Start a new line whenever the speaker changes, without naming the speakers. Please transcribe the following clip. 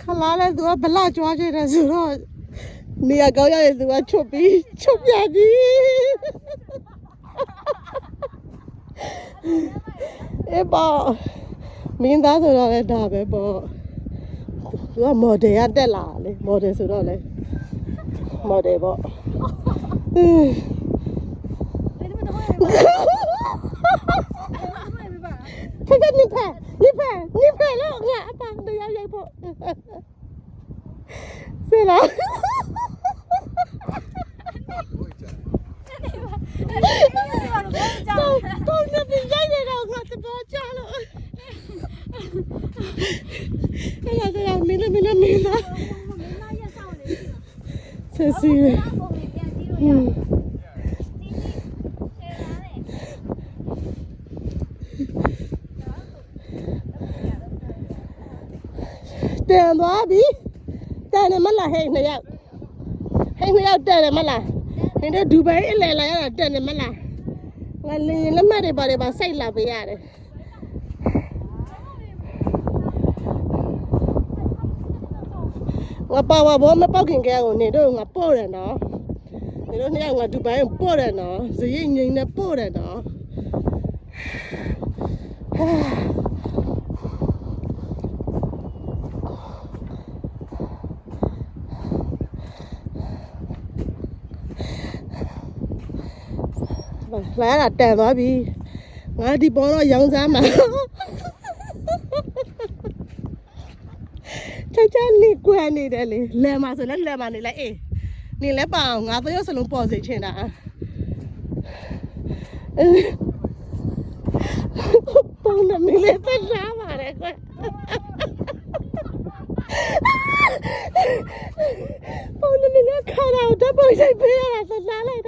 ခလာလဲသူကဘလကြွားခဲ့တယ်ဆိုတော့နေရာကောင်းရရင်သူကချွတ်ပြီးချွတ်ပြပြီအေးပေါ့မင်းသားဆိုတော့လည်းဒါပဲပေါ့သူကမော်ဒယ်ကတက်လာလေမော်ဒယ်ဆိုတော့လေမော်ဒယ်ပေါ့အင်းဖက်ဖက်နိဖက်နိဖက်နိဖ စေလားတော့တော့နေပြရိုက်နေတော့ငါသဘောကျလို့အဲ့ဒါတော့မင်းလည်းမင်းလည်းမင်းလားဆက်စီရ တန်သွားပြီတန်တယ်မလားဟဲ့နှစ်ယောက်ဟဲ့နှစ်ယောက်တန်တယ်မလားနင်တို့ဒူဘိုင်းအလဲလာရတာတန်တယ်မလားငါလင်းလက်မှတ်တွေပါတယ်ပါစိုက်လာပေးရတယ်ငါပါဝါဘောမပောက်ခင်ကဲကိုနေတို့ငါပို့တယ်နော်နေတို့နှစ်ယောက်ငါဒူဘိုင်းကိုပို့တယ်နော်ဇရိတ်ငိမ့်နဲ့ပို့တယ်နော် လာတာတန်သွားပြီငါဒီပေါ်တော့ရောင်းစားမှာချာချာနေကွယ်နေတယ်လေလဲမှာဆိုလဲလဲမှာနေလဲအေးနေလဲပါအောင်ငါသရုပ်စလုံးပေါ်စေချင်တာပုံနမီလေးသက်ရှားပါတယ်ကွပုံနမီလေးခါတော့ဓာတ်ပုံရိုက်ပေးရတာသက်ရှားလိုက်